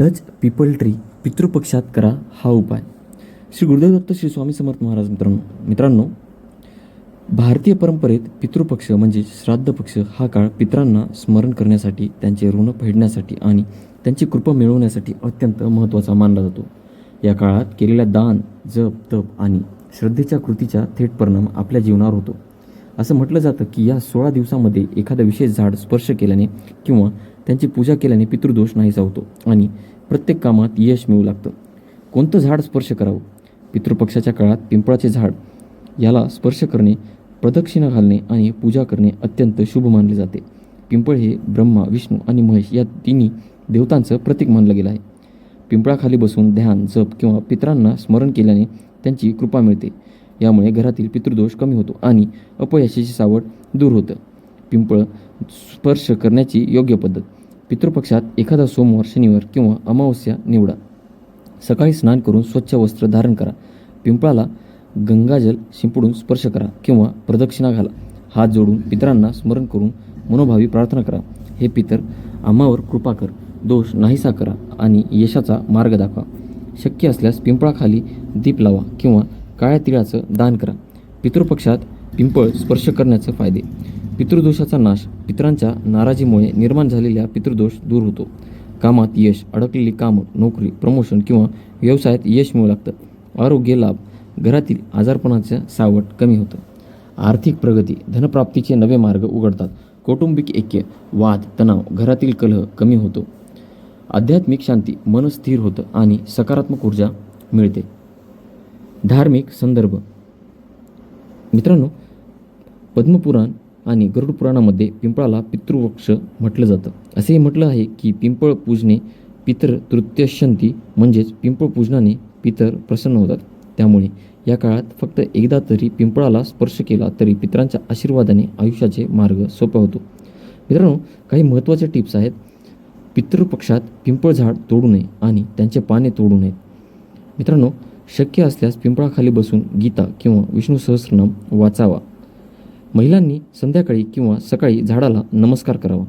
Touch people tree पितृपक्षात करा हा उपाय. श्री गुरुदेव दत्त श्री स्वामी समर्थ महाराज मित्रांनो मित्रांनो भारतीय परंपरेत पितृपक्ष म्हणजे श्राद्ध पक्ष हा काळ पितरांना स्मरण करण्यासाठी त्यांचे ऋण फेडण्यासाठी आणि त्यांची कृपा मिळवण्यासाठी अत्यंत महत्त्वाचा मानला जातो. या काळात केलेल्या दान जप तप आणि श्रद्धेच्या कृतीचा थेट परिणाम आपल्या जीवनावर होतो. असं म्हटलं जातं की या सोळा दिवसामध्ये एखादं विशेष झाड स्पर्श केल्याने किंवा त्यांची पूजा केल्याने पितृदोष नाहीसा होतो आणि प्रत्येक कामात यश मिळू लागतं. कोणतं झाड स्पर्श करावं? पितृपक्षाच्या काळात पिंपळाचे झाड याला स्पर्श करणे प्रदक्षिणा घालणे आणि पूजा करणे अत्यंत शुभ मानले जाते. पिंपळ हे ब्रह्मा विष्णू आणि महेश या तिन्ही देवतांचं प्रतीक मानलं गेलं आहे. पिंपळाखाली बसून ध्यान जप किंवा पितरांना स्मरण केल्याने त्यांची कृपा मिळते. यामुळे घरातील पितृदोष कमी होतो आणि अपयशाची सावट दूर होतं. पिंपळ स्पर्श करण्याची योग्य पद्धत. पितृपक्षात एखादा सोमवार शनिवार किंवा अमावस्या निवडा. सकाळी स्नान करून स्वच्छ वस्त्र धारण करा. पिंपळाला गंगाजल शिंपडून स्पर्श करा किंवा प्रदक्षिणा घाला. हात जोडून पितरांना स्मरण करून मनोभावी प्रार्थना करा. हे पितर आम्हावर कृपा कर दोष नाहीसा करा आणि यशाचा मार्ग दाखवा. शक्य असल्यास पिंपळाखाली दीप लावा किंवा काळ्या तिळाचं दान करा. पितृपक्षात पिंपळ स्पर्श करण्याचे फायदे. पितृदोषाचा नाश पितरांच्या नाराजीमुळे निर्माण झालेल्या पितृदोष दूर होतो. कामात यश अडकलेली कामं नोकरी प्रमोशन किंवा व्यवसायात यश मिळू लागतं. आरोग्य लाभ. घरातील आजारपणाचं सावट कमी होतं. आर्थिक प्रगती धनप्राप्तीचे नवे मार्ग उघडतात. कौटुंबिक ऐक्य वाद तणाव घरातील कलह कमी होतो. आध्यात्मिक शांती मन स्थिर होतं आणि सकारात्मक ऊर्जा मिळते. धार्मिक संदर्भ. मित्रांनो पद्मपुराण आणि गरुड पुराणामध्ये पिंपळाला पितृवृक्ष म्हटलं जातं. असेही म्हटलं आहे की पिंपळ पूजने पितर तृतीयशंती म्हणजेच पिंपळ पूजनाने पितर प्रसन्न होतात. त्यामुळे या काळात फक्त एकदा तरी पिंपळाला स्पर्श केला तरी पितरांच्या आशीर्वादाने आयुष्याचे मार्ग सोपा होतो. मित्रांनो काही महत्त्वाच्या टिप्स आहेत. पितृपक्षात पिंपळ झाड तोडू नये आणि त्यांचे पाने तोडू नयेत. मित्रांनो शक्य असल्यास पिंपळाखाली बसून गीता किंवा विष्णू सहस्रनाम वाचावा. महिलांनी संध्याकाळी किंवा सकाळी झाडाला नमस्कार करावा.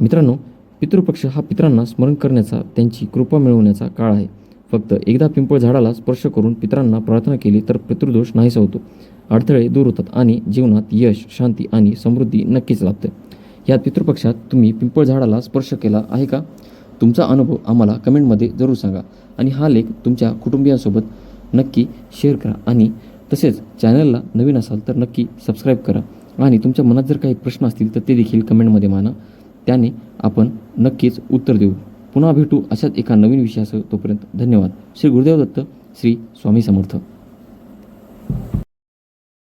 मित्रांनो पितृपक्ष हा पित्रांना स्मरण करण्याचा त्यांची कृपा मिळवण्याचा काळ आहे. फक्त एकदा पिंपळ झाडाला स्पर्श करून पितरांना प्रार्थना केली तर पितृदोष नाहीसा होतो. अडथळे दूर होतात आणि जीवनात यश शांती आणि समृद्धी नक्कीच लाभते. या पितृपक्षात तुम्ही पिंपळ झाडाला स्पर्श केला आहे का? तुमचा अनुभव आम्हाला कमेंटमध्ये जरूर सांगा आणि हा लेख तुमच्या कुटुंबियांसोबत नक्की शेअर करा आणि तसेच चॅनलला नवीन असाल तर नक्की सबस्क्राईब करा आणि तुमच्या मनात जर काही प्रश्न असतील तर ते देखील कमेंटमध्ये माना त्याने आपण नक्कीच उत्तर देऊ. पुन्हा भेटू अशाच एका नवीन विषयासह तोपर्यंत धन्यवाद. श्री गुरुदेव दत्त श्री स्वामी समर्थ.